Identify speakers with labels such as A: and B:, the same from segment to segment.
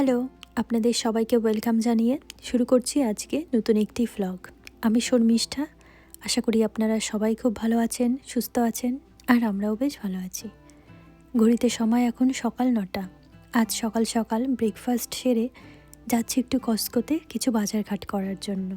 A: Hello, আপনাদের সবাইকে welcome জানিয়ে শুরু করছি আজকে নতুন একটি ভ্লগ আমি শর্মিষ্ঠা, আশা করি আপনারা সবাই খুব ভালো আছেন, সুস্থ আছেন, আর আমরাও বেশ ভালো আছি। ঘড়িতে সময় এখন সকাল নটা। আজ সকাল সকাল ব্রেকফাস্ট সেরে যাচ্ছি একটু কসকোতে কিছু বাজারঘাট করার জন্য।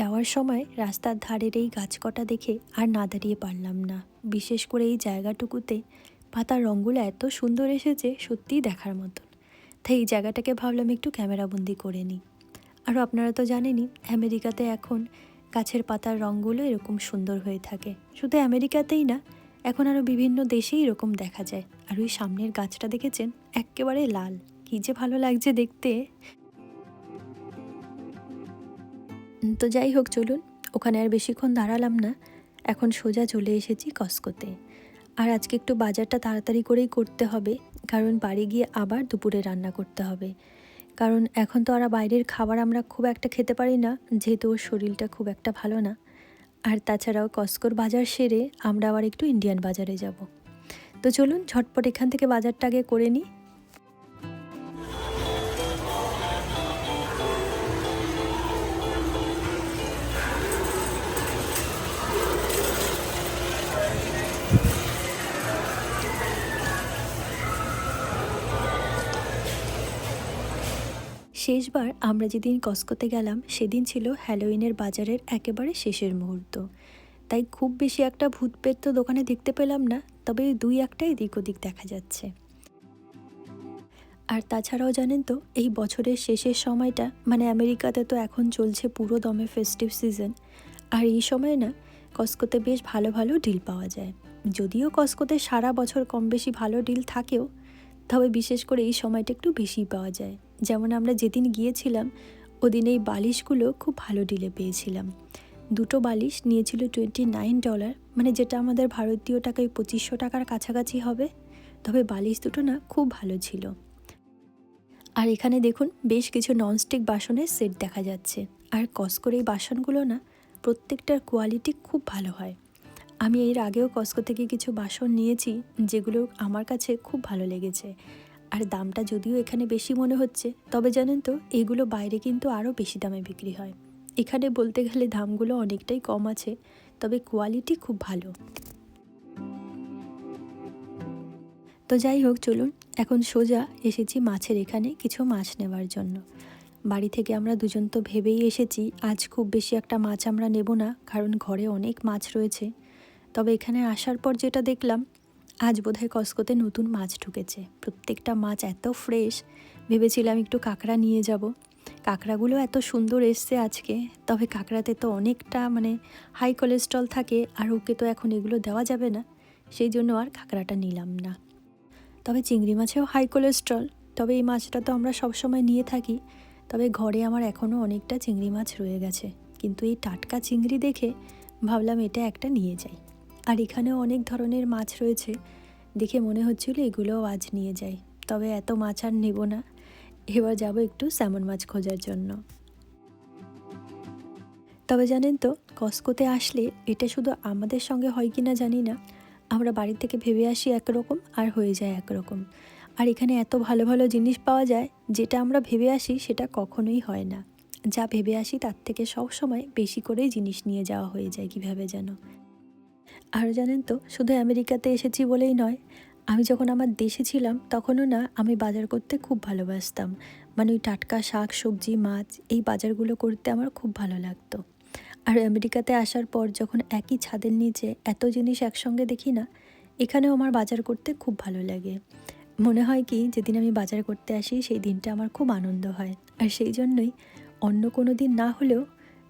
A: যাওয়ার সময় রাস্তার ধারের এই গাছ কটা দেখে আর না দাঁড়িয়ে পারলাম না। বিশেষ করে এই জায়গাটুকুতে পাতার রঙগুলো এত সুন্দর এসেছে, সত্যিই দেখার মতন। তাই এই জায়গাটাকে ভাবলাম একটু ক্যামেরাবন্দি করে নিই। আর আপনারা তো জানেনই, আমেরিকাতে এখন গাছের পাতার রঙগুলো এরকম সুন্দর হয়ে থাকে। শুধু আমেরিকাতেই না, এখন আরও বিভিন্ন দেশেই এরকম দেখা যায়। আর ওই সামনের গাছটা দেখেছেন? একেবারে লাল। কী যে ভালো লাগছে দেখতে। তো যাই হোক, চলুন। ওখানে আর বেশিক্ষণ দাঁড়ালাম না। এখন সোজা চলে এসেছি কস্কোতে। আর আজকে একটু বাজারটা তাড়াতাড়ি করেই করতে হবে, কারণ বাড়ি গিয়ে আবার দুপুরে রান্না করতে হবে। কারণ এখন তো আর বাইরের খাবার আমরা খুব একটা খেতে পারি না, যেহেতু ওর শরীরটা খুব একটা ভালো না। আর তাছাড়াও কস্কোর বাজার সেরে আমরা আবার একটু ইন্ডিয়ান বাজারে যাব। তো চলুন, ঝটপট এখান থেকে বাজারটা আগে করে নিই। শেষবার আমরা যেদিন কস্কোতে গেলাম, সেদিন ছিল হ্যালোইনের বাজারের একেবারে শেষের মুহূর্ত। তাই খুব বেশি একটা ভূতপেত তো দোকানে দেখতে পেলাম না, তবে দুই একটা এদিক ওদিক দেখা যাচ্ছে। আর তাছাড়াও জানেন তো, এই বছরের শেষের সময়টা মানে আমেরিকাতে তো এখন চলছে পুরো দমে ফেস্টিভ সিজন আর এই সময় না, কস্কোতে বেশ ভালো ভালো ডিল পাওয়া যায়। যদিও কস্কোতে সারা বছর কম বেশি ভালো ডিল থাকেও, তবে বিশেষ করে এই সময়টা একটু বেশি পাওয়া যায়। যেমন আমরা যেদিন গিয়েছিলাম, ওদিন এই বালিশগুলো খুব ভালো ডিলে পেয়েছিলাম। দুটো বালিশ নিয়েছিল টোয়েন্টি নাইন ডলার মানে যেটা আমাদের ভারতীয় টাকায় পঁচিশশো টাকার কাছাকাছি হবে। তবে বালিশ দুটো না খুব ভালো ছিল। আর এখানে দেখুন, বেশ কিছু ননস্টিক বাসনের সেট দেখা যাচ্ছে। আর কস্কোর এই বাসনগুলো না, প্রত্যেকটার কোয়ালিটি খুব ভালো হয়। আমি এর আগেও কস্কো থেকে কিছু বাসন নিয়েছি, যেগুলো আমার কাছে খুব ভালো লেগেছে। আর দামটা যদিও এখানে বেশি মনে হচ্ছে, তবে জানেন তো, এগুলো বাইরে কিন্তু আরও বেশি দামে বিক্রি হয়। এখানে বলতে গেলে দামগুলো অনেকটাই কম আছে, তবে কোয়ালিটি খুব ভালো। তো যাই হোক, চলুন, এখন সোজা এসেছি মাছের এখানে কিছু মাছ নেওয়ার জন্য। বাড়ি থেকে আমরা দুজন তো ভেবেই এসেছি, আজ খুব বেশি একটা মাছ আমরা নেব না, কারণ ঘরে অনেক মাছ রয়েছে। তবে এখানে আসার পর যেটা দেখলাম আজ বোধহয় কস্কোতে নতুন মাছ ঢুকেছে। প্রত্যেকটা মাছ এত ফ্রেশ। ভেবেছিলাম একটু কাঁকড়া নিয়ে যাব। কাঁকড়াগুলো এত সুন্দর এসছে আজকে। তবে কাঁকড়াতে তো অনেকটা মানে হাই কোলেস্ট্রল থাকে আর ওকে তো এখন এগুলো দেওয়া যাবে না। সেই জন্য আর কাঁকড়াটা নিলাম না। তবে চিংড়ি মাছেও হাই কোলেস্ট্রল তবে এই মাছটা তো আমরা সবসময় নিয়ে থাকি। তবে ঘরে আমার এখনও অনেকটা চিংড়ি মাছ রয়ে গেছে। কিন্তু এই টাটকা চিংড়ি দেখে ভাবলাম এটা একটা নিয়ে যাই। আর এখানেও অনেক ধরনের মাছ রয়েছে। দেখে মনে হচ্ছিল এগুলোও আজ নিয়ে যাই, তবে এত মাছ আর নেব না। এবার যাব একটু স্যামন মাছ খোঁজার জন্য। তবে জানেন তো, কস্কোতে আসলে এটা শুধু আমাদের সঙ্গে হয় কি না জানি না। আমরা বাড়ি থেকে ভেবে আসি একরকম আর হয়ে যায় একরকম। আর এখানে এত ভালো ভালো জিনিস পাওয়া যায়, যেটা আমরা ভেবে আসি সেটা কখনোই হয় না। যা ভেবে আসি তার থেকে সব সময় বেশি করেই জিনিস নিয়ে যাওয়া হয়ে যায় কীভাবে যেন। আর জানেন তো, শুধু আমেরিকাতে এসেছি বলেই নয়, আমি যখন আমার দেশে ছিলাম তখনও না আমি বাজার করতে খুব ভালোবাসতাম। মানে ওই টাটকা শাক, সবজি, মাছ এই বাজারগুলো করতে আমার খুব ভালো লাগতো। আর আমেরিকাতে আসার পর যখন একই ছাদের নিচে এত জিনিস একসঙ্গে দেখি না, এখানেও আমার বাজার করতে খুব ভালো লাগে। মনে হয় কি, যেদিন আমি বাজার করতে আসি সেই দিনটা আমার খুব আনন্দ হয়। আর সেই জন্যই অন্য কোনো দিন না হলেও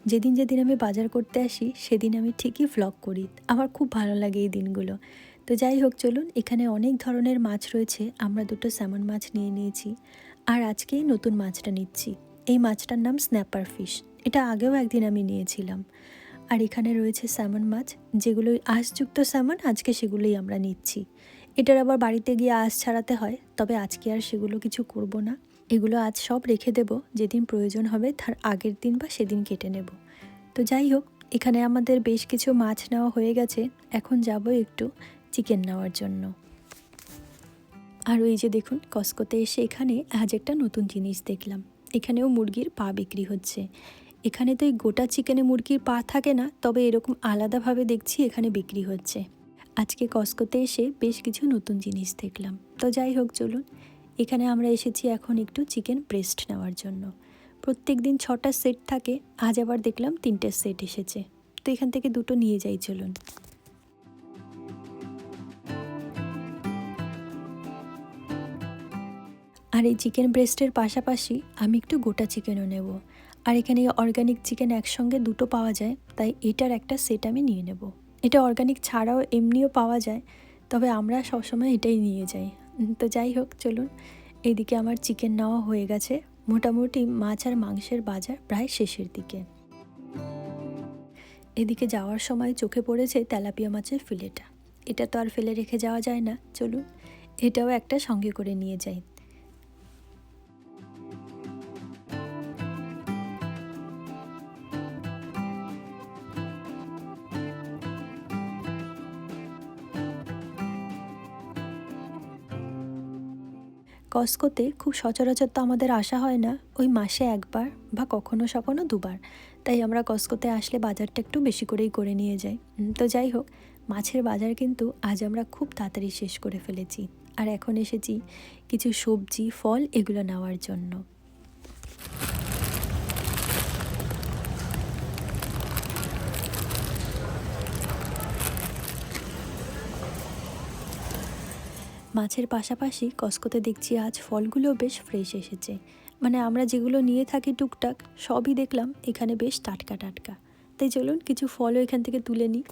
A: যেদিন যেদিন আমি বাজার করতে আসি, সেদিন আমি ঠিকই ভ্লগ করি। আমার খুব ভালো লাগে এই দিনগুলো। তো যাই হোক, চলুন, এখানে অনেক ধরনের মাছ রয়েছে। আমরা দুটো স্যামন মাছ নিয়ে নিয়েছি। আর আজকেই নতুন মাছটা নিচ্ছি। এই মাছটার নাম স্ন্যাপার ফিশ এটা আগেও একদিন আমি নিয়েছিলাম। আর এখানে রয়েছে স্যামন মাছ যেগুলো আঁশযুক্ত স্যামন আজকে সেগুলোই আমরা নিচ্ছি। এটার আবার বাড়িতে গিয়ে আঁশ ছাড়াতে হয়, তবে আজকে আর সেগুলো কিছু করব না। এগুলো আজ সব রেখে দেব, যেদিন প্রয়োজন হবে তার আগের দিন বা সেদিন কেটে নেব। তো যাই হোক, এখানে আমাদের বেশ কিছু মাছ নেওয়া হয়ে গেছে, এখন যাব একটু চিকেন নেওয়ার জন্য। আর ওই যে দেখুন, কসকোতে এসে এখানে আজ একটা নতুন জিনিস দেখলাম। এখানেও মুরগির পা বিক্রি হচ্ছে। এখানে তো এই গোটা চিকেনে মুরগির পা থাকে না, তবে এরকম আলাদাভাবে দেখছি এখানে বিক্রি হচ্ছে। আজকে কসকোতে এসে বেশ কিছু নতুন জিনিস দেখলাম। তো যাই হোক, চলুন এখানে আমরা এসেছি এখন একটু চিকেন ব্রেস্ট নেওয়ার জন্য। প্রত্যেক দিন ছটা সেট থাকে, আজ আবার দেখলাম তিনটে সেট এসেছে। তো এখান থেকে দুটো নিয়ে যাই, চলুন। আর এই চিকেন ব্রেস্টের পাশাপাশি আমি একটু গোটা চিকেনও নেব। আর এখানে অর্গানিক চিকেন একসঙ্গে দুটো পাওয়া যায়, তাই এটার একটা সেট আমি নিয়ে নেব। এটা অর্গানিক ছাড়াও এমনিও পাওয়া যায়, তবে আমরা সবসময় এটাই নিয়ে যাই। তো যাই হোক, চলুন। এদিকে আমার চিকেন নেওয়া হয়ে গেছে। মোটামুটি মাছ আর মাংসের বাজার প্রায় শেষের দিকে। এদিকে যাওয়ার সময় চোখে পড়েছে তেলাপিয়া মাছের ফিলেটা এটা তো আর ফেলে রেখে যাওয়া যায় না। চলুন, এটাও একটা সঙ্গে করে নিয়ে যাই। কস্কোতে খুব সচরাচর তো আমাদের আসা হয় না, ওই মাসে একবার বা কখনো সখনো দুবার। তাই আমরা কস্কোতে আসলে বাজারটা একটু বেশি করেই করে নিয়ে যাই। তো যাই হোক, মাছের বাজার কিন্তু আজ আমরা খুব তাড়াতাড়ি শেষ করে ফেলেছি। আর এখন এসেছি কিছু সবজি, ফল এগুলো নেওয়ার জন্য। মাছের পাশাপাশি কসকোতে দেখছি আজ ফলগুলো বেশ ফ্রেশ এসেছে। মানে আমরা যেগুলো নিয়ে থাকি টুকটাক, সবই দেখলাম এখানে বেশ টাটকা টাটকা। তাই চলুন কিছু ফলও এখান থেকে তুলে নিই।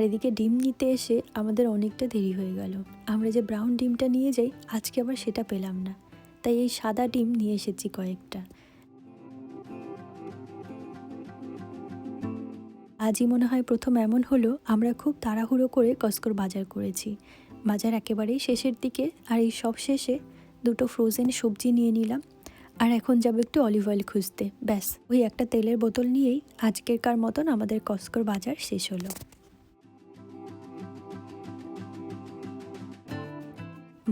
A: আর এদিকে ডিম নিতে এসে আমাদের অনেকটা দেরি হয়ে গেল। আমরা যে ব্রাউন ডিমটা নিয়ে যাই, আজকে আবার সেটা পেলাম না। তাই এই সাদা ডিম নিয়ে এসেছি কয়েকটা। আজই মনে হয় প্রথম এমন হলো, আমরা খুব তাড়াহুড়ো করে কস্কর বাজার করেছি। বাজার একেবারেই শেষের দিকে, আর এই সব শেষে দুটো ফ্রোজেন সবজি নিয়ে নিলাম। আর এখন যাব একটু অলিভ অয়েল খুঁজতে। ব্যাস, ওই একটা তেলের বোতল নিয়েই আজকেরকার মতন আমাদের কস্কর বাজার শেষ হলো।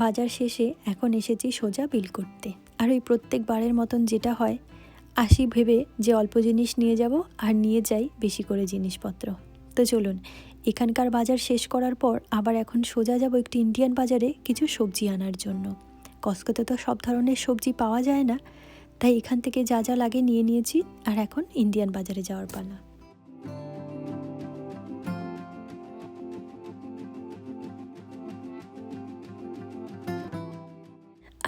A: বাজার শেষে এখন এসেছি সোজা বিল করতে। আর ওই প্রত্যেকবারের মতন যেটা হয়, আসি ভেবে যে অল্প জিনিস নিয়ে যাব আর নিয়ে যাই বেশি করে জিনিসপত্র। তো চলুন, এখানকার বাজার শেষ করার পর আবার এখন সোজা যাব একটি ইন্ডিয়ান বাজারে কিছু সবজি আনার জন্য। কস্কোতে তো সব ধরনের সবজি পাওয়া যায় না, তাই এখান থেকে যা যা লাগে নিয়ে নিয়েছি আর এখন ইন্ডিয়ান বাজারে যাওয়ার পালা।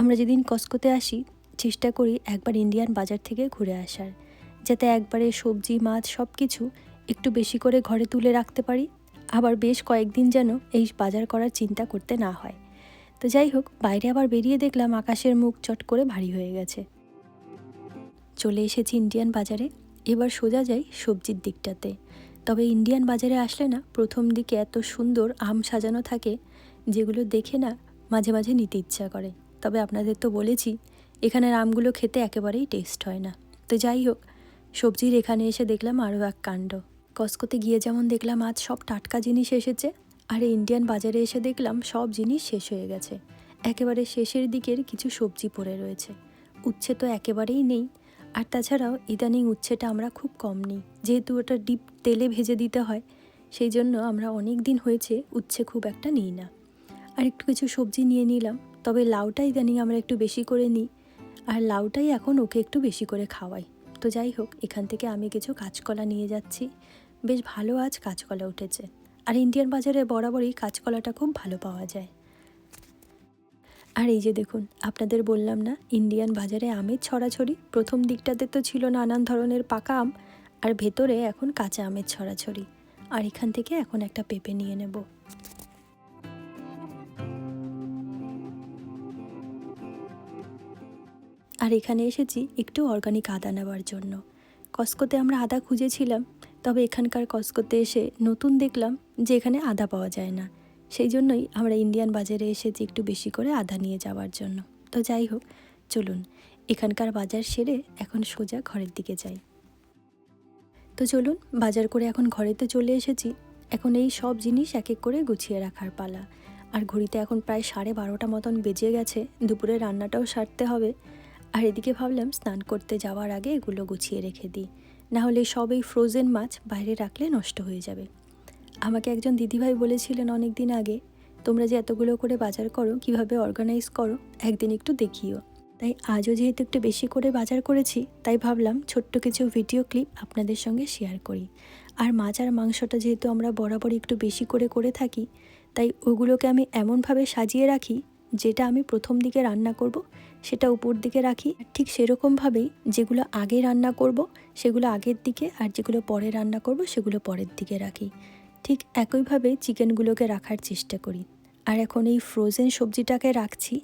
A: আমরা যেদিন কস্কোতে আসি, চেষ্টা করি একবার ইন্ডিয়ান বাজার থেকে ঘুরে আসার, যাতে একবারে সবজি, মাছ সব কিছু একটু বেশি করে ঘরে তুলে রাখতে পারি। আবার বেশ কয়েকদিন যেন এই বাজার করার চিন্তা করতে না হয়। তো যাই হোক, বাইরে আবার বেরিয়ে দেখলাম আকাশের মুখ চট করে ভারী হয়ে গেছে। চলে এসেছি ইন্ডিয়ান বাজারে, এবার সোজা যাই সবজির দিকটাতে। তবে ইন্ডিয়ান বাজারে আসলে না, প্রথম দিকে এত সুন্দর আম সাজানো থাকে, যেগুলো দেখে না মাঝে মাঝে নিতে ইচ্ছা করে। তবে আপনাদের তো বলেছি এখানের আমগুলো খেতে একেবারেই টেস্ট হয় না। তো যাই হোক, সবজির এখানে এসে দেখলাম আরও এক কাণ্ড। কস্কোতে গিয়ে যেমন দেখলাম আজ সব টাটকা জিনিস এসেছে, আর ইন্ডিয়ান বাজারে এসে দেখলাম সব জিনিস শেষ হয়ে গেছে। একেবারে শেষের দিকের কিছু সবজি পড়ে রয়েছে। উচ্ছে তো একেবারেই নেই, আর তাছাড়াও ইদানিং উচ্ছেটা আমরা খুব কম নিই। যেহেতু ওটা ডিপ তেলে ভেজে দিতে হয়, সেই জন্য আমরা অনেক দিন হয়েছে উচ্ছে খুব একটা নিই না। আর একটু কিছু সবজি নিয়ে নিলাম তবে লাউটা ইদানিং আমরা একটু বেশি করে নিই। আর লাউটাই এখন ওকে একটু বেশি করে খাওয়াই। তো যাই হোক, এখান থেকে আমি কিছু কাঁচকলা নিয়ে যাচ্ছি। বেশ ভালো আজ কাঁচকলা উঠেছে। আর ইন্ডিয়ান বাজারে বরাবরই কাঁচকলাটা খুব ভালো পাওয়া যায়। আর এই যে দেখুন, আপনাদের বললাম না, ইন্ডিয়ান বাজারে আমের ছড়াছড়ি প্রথম দিকটাতে তো ছিল নানান ধরনের পাকা আম, আর ভেতরে এখন কাঁচা আমের ছড়াছড়ি। আর এখান থেকে এখন একটা পেঁপে নিয়ে নেব। আর এখানে এসেছি একটু অর্গানিক আদা নেওয়ার জন্য। কস্কোতে আমরা আদা খুঁজেছিলাম, তবে এখানকার কস্কোতে এসে নতুন দেখলাম যে এখানে আদা পাওয়া যায় না। সেই জন্যই আমরা ইন্ডিয়ান বাজারে এসেছি একটু বেশি করে আদা নিয়ে যাওয়ার জন্য। তো যাই হোক, চলুন, এখানকার বাজার সেরে এখন সোজা ঘরের দিকে যাই। তো চলুন, বাজার করে এখন ঘরেতে চলে এসেছি। এখন এই সব জিনিস এক এক করে গুছিয়ে রাখার পালা। আর ঘড়িতে এখন প্রায় সাড়ে বারোটা মতন বেজে গেছে, দুপুরে রান্নাটাও সারতে হবে। আর এদিকে ভাবলাম স্নান করতে যাওয়ার আগে এগুলো গুছিয়ে রেখে দিই। না হলে ফ্রোজেন মাছ বাইরে রাখলে নষ্ট হয়ে যাবে। আমাকে একজন দিদিভাই বলেছিলেন অনেক দিন আগে, তোমরা যে এতগুলো করে বাজার করো, কীভাবে অর্গানাইজ করো, একদিন একটু দেখিও। তাই আজও যেহেতু একটু বেশি করে বাজার করেছি, তাই ভাবলাম ছোট্ট কিছু ভিডিও ক্লিপ আপনাদের সঙ্গে শেয়ার করি। আর মাছ আর মাংসটা যেহেতু আমরা বরাবরই একটু বেশি করে করে থাকি, তাই ওগুলোকে আমি এমনভাবে সাজিয়ে রাখি, যেটা আমি প্রথম দিকে রান্না করব সেটা উপর দিকে রাখি। ঠিক সেরকমভাবেই যেগুলো আগে রান্না করব, সেগুলো আগের দিকে আর যেগুলো পরে রান্না করব, সেগুলো পরের দিকে রাখি। ঠিক একইভাবে চিকেনগুলোকে রাখার চেষ্টা করি। আর এখন এই ফ্রোজেন সবজিটাকে রাখছি,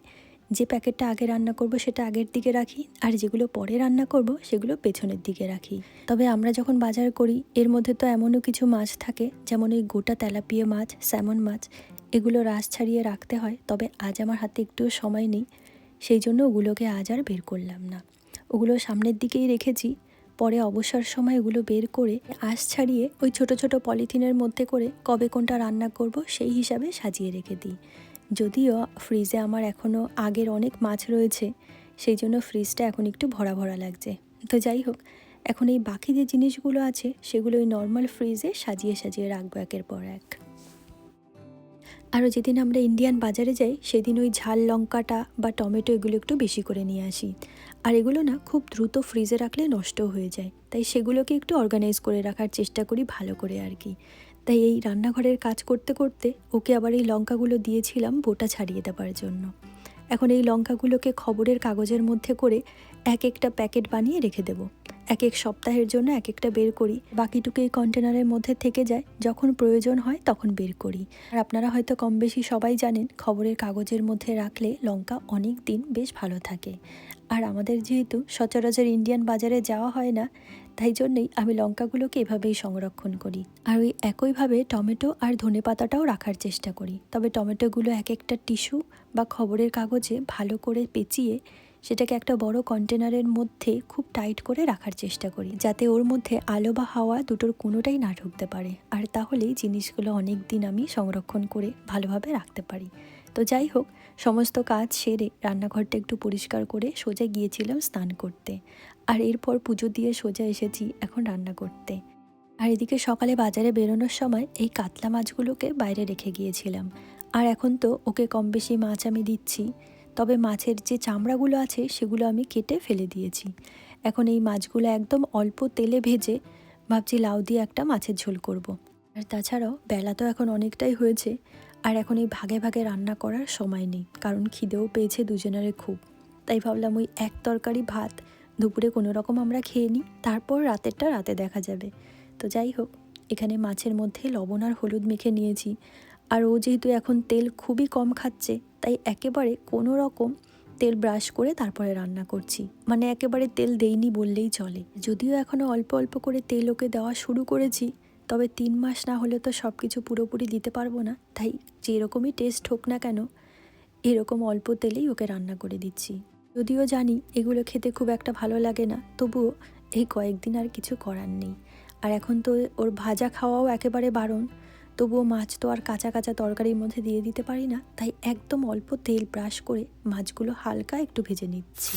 A: যে প্যাকেটটা আগে রান্না করব সেটা আগের দিকে রাখি, আর যেগুলো পরে রান্না করব সেগুলো পেছনের দিকে রাখি। তবে আমরা যখন বাজার করি, এর মধ্যে তো এমনও কিছু মাছ থাকে, যেমন ওই গোটা তেলাপিয়া মাছ, স্যামন মাছ, এগুলো রাস ছাড়িয়ে রাখতে হয়, তবে আজ আমার হাতে একটুও সময় নেই। সেই জন্য ওগুলোকে আজ আর বের করলাম না। ওগুলো সামনের দিকেই রেখেছি। পরে অবসর সময় ওগুলো বের করে আঁশ ছাড়িয়ে ওই ছোট ছোট পলিথিনের মধ্যে করে কবে কোনটা রান্না করব সেই হিসাবে সাজিয়ে রেখে দিই। যদিও ফ্রিজে আমার এখনও আগের অনেক মাছ রয়েছে, সেই জন্য ফ্রিজটা এখন একটু ভরা ভরা লাগছে। তো যাই হোক, এখন এই বাকি যে জিনিসগুলো আছে সেগুলো ওই নর্মাল ফ্রিজে সাজিয়ে সাজিয়ে রাখব একের পর এক। আরও যেদিন আমরা ইন্ডিয়ান বাজারে যাই, সেদিন ওই ঝাল লঙ্কাটা বা টমেটো এগুলো একটু বেশি করে নিয়ে আসি। আর এগুলো না খুব দ্রুত ফ্রিজে রাখলে নষ্ট হয়ে যায়। তাই সেগুলোকে একটু অর্গানাইজ করে রাখার চেষ্টা করি ভালো করে আর কি। তাই এই রান্নাঘরের কাজ করতে করতে ওকে আবার এই লঙ্কাগুলো দিয়েছিলাম বোটা ছাড়িয়ে দেওয়ার জন্য। এখন এই লঙ্কাগুলোকে খবরের কাগজের মধ্যে করে এক একটা প্যাকেট বানিয়ে রেখে দেবো। এক এক সপ্তাহের জন্য এক একটা বের করি। বাকিটুকু এই কন্টেনারের মধ্যে থেকে যায়। যখন প্রয়োজন হয় তখন বের করি। আর আপনারা হয়তো কম বেশি সবাই জানেন, খবরের কাগজের মধ্যে রাখলে লঙ্কা অনেক দিন বেশ ভালো থাকে। আর আমাদের যেহেতু সচরাচর ইন্ডিয়ান বাজারে যাওয়া হয় না তাই জন্যই আমি লঙ্কাগুলোকে এভাবেই সংরক্ষণ করি। আর ওই একইভাবে টমেটো আর ধনে পাতাটাও রাখার চেষ্টা করি। তবে টমেটোগুলো এক একটা টিস্যু বা খবরের কাগজে ভালো করে পেঁচিয়ে সেটাকে একটা বড় কন্টেনারের মধ্যে খুব টাইট করে রাখার চেষ্টা করি, যাতে ওর মধ্যে আলো বা হাওয়া দুটোর কোনোটাই না ঢুকতে পারে। আর তাহলেই জিনিসগুলো অনেক দিন আমি সংরক্ষণ করে ভালোভাবে রাখতে পারি। তো যাই হোক, সমস্ত কাজ সেরে রান্নাঘরটা একটু পরিষ্কার করে সোজা গিয়েছিলাম স্নান করতে। আর এরপর পুজো দিয়ে সোজা এসেছি এখন রান্না করতে। আর এদিকে সকালে বাজারে বেরোনোর সময় এই কাতলা মাছগুলোকে বাইরে রেখে গিয়েছিলাম। আর এখন তো ওকে কম বেশি মাছ আমি দিচ্ছি, তবে মাছের যে চামড়াগুলো আছে সেগুলো আমি কেটে ফেলে দিয়েছি। এখন এই মাছগুলো একদম অল্প তেলে ভেজে ভাবছি লাউ দিয়ে একটা মাছের ঝোল করব। আর তাছাড়াও বেলা তো এখন অনেকটাই হয়েছে আর এখন এই ভাগে ভাগে রান্না করার সময় নেই, কারণ খিদেও পেয়েছে দুজনের খুব। তাই ভাবলাম ওই এক তরকারি ভাত, দুপুরে কোনো রকম আমরা খেয়ে নিই, তারপর রাতেরটা রাতে দেখা যাবে। তো যাই হোক, এখানে মাছের মধ্যে লবণ আর হলুদ মেখে নিয়েছি। আর ও যেহেতু এখন তেল খুবই কম খাচ্ছে, তাই একেবারে কোনো রকম তেল ব্রাশ করে তারপরে রান্না করছি। মানে একেবারে তেল দেইনি বললেই চলে। যদিও এখনও অল্প অল্প করে তেল ওকে দেওয়া শুরু করেছি তবে তিন মাস না হলে তো সব কিছু পুরোপুরি দিতে পারব না। তাই যেরকমই টেস্ট হোক না কেন, এরকম অল্প তেলেই ওকে রান্না করে দিচ্ছি। যদিও জানি এগুলো খেতে খুব একটা ভালো লাগে না, তবুও এই কয়েকদিন আর কিছু করার নেই। আর এখন তো ওর ভাজা খাওয়াও একেবারে বারণ, তবুও মাছ তো আর কাঁচা কাঁচা তরকারির মধ্যে দিয়ে দিতে পারি না, তাই একদম অল্প তেল ব্রাশ করে মাছগুলো হালকা একটু ভেজে নিচ্ছি।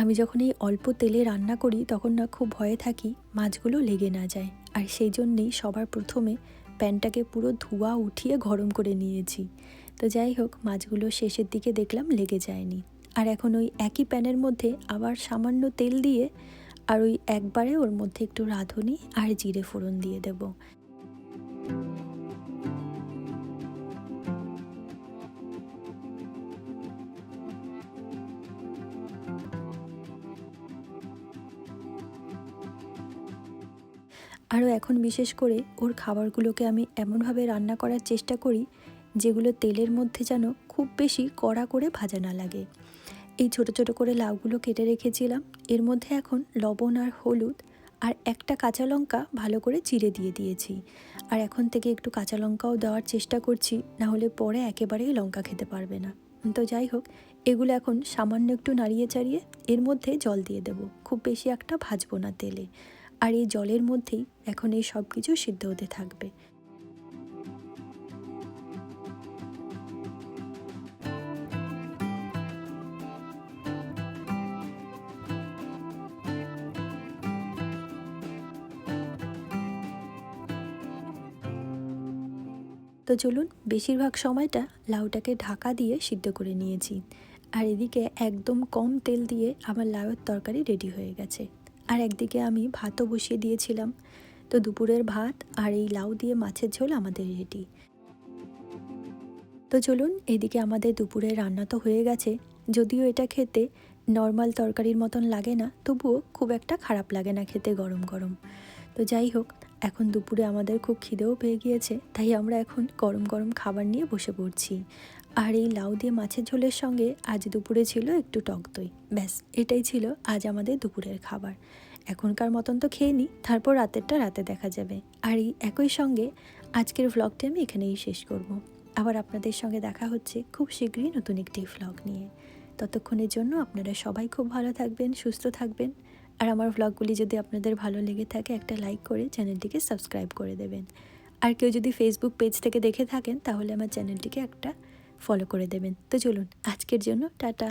A: আমি যখন এই অল্প তেলে রান্না করি, তখন না খুব ভয়ে থাকি, মাছগুলো লেগে না যায়। আর সেই জন্যেই সবার প্রথমে প্যানটাকে পুরো ধোয়া উঠিয়ে গরম করে নিয়েছি। তো যাই হোক, মাছগুলো শেষের দিকে দেখলাম লেগে যায়নি। আর এখন ওই একই প্যানের মধ্যে আবার সামান্য তেল দিয়ে, আর ওই একবারে ওর মধ্যে একটু রাঁধুনি আর জিরে ফোড়ন দিয়ে দেব। আরও এখন বিশেষ করে ওর খাবারগুলোকে আমি এমনভাবে রান্না করার চেষ্টা করি, যেগুলো তেলের মধ্যে যেন খুব বেশি কড়া করে ভাজা না লাগে। এই ছোট ছোট করে লাউগুলো কেটে রেখেছিলাম। এর মধ্যে এখন লবণ আর হলুদ আর একটা কাঁচা লঙ্কা ভালো করে চিড়ে দিয়ে দিয়েছি। আর এখন থেকে একটু কাঁচা লঙ্কাও দেওয়ার চেষ্টা করছি, না হলে পরে একেবারেই লঙ্কা খেতে পারবে না। তো যাই হোক, এগুলো এখন সামান্য একটু নাড়িয়ে চাড়িয়ে এর মধ্যে জল দিয়ে দেব। খুব বেশি একটা ভাজবো না তেলে। আর এই জলের মধ্যেই এখন এই সব কিছু সিদ্ধ হতে থাকবে। তো চলুন, বেশিরভাগ সময়টা লাউটাকে ঢাকা দিয়ে সিদ্ধ করে নিয়েছি। আর এদিকে একদম কম তেল দিয়ে আমার লাউয়ের তরকারি রেডি হয়ে গেছে। আর একদিকে আমি ভাতও বসিয়ে দিয়েছিলাম। তো দুপুরের ভাত আর এই লাউ দিয়ে মাছের ঝোল আমাদের রেডি। তো চলুন, এদিকে আমাদের দুপুরের রান্না তো হয়ে গেছে। যদিও এটা খেতে নর্মাল তরকারির মতন লাগে না, তবুও খুব একটা খারাপ লাগে না খেতে গরম গরম। তো যাই হোক, এখন দুপুরে আমাদের খুব খিদেও পেয়ে গিয়েছে, তাই আমরা এখন গরম গরম খাবার নিয়ে বসে পড়ছি। আর এই লাউ দিয়ে মাছের ঝোলের সঙ্গে আজ দুপুরে ছিল একটু টক দই। ব্যাস, এটাই ছিল আজ আমাদের দুপুরের খাবার। এখনকার মতন তো খেয়ে নিই তারপর রাতেরটা রাতে দেখা যাবে। আর এই একই সঙ্গে আজকের ভ্লগটি আমি এখানেই শেষ করব। আবার আপনাদের সঙ্গে দেখা হচ্ছে খুব শীঘ্রই নতুন একটি ভ্লগ নিয়ে। ততক্ষণের জন্য আপনারা সবাই খুব ভালো থাকবেন, সুস্থ থাকবেন। আর আমার ভ্লগগুলি যদি আপনাদের ভালো লেগে থাকে, একটা লাইক করে চ্যানেলটিকে সাবস্ক্রাইব করে দেবেন। আর কেউ যদি ফেসবুক পেজ থেকে দেখে থাকেন, তাহলে আমার চ্যানেলটিকে একটা ফলো করে দেবেন। তো চলুন আজকের জন্য টাটা।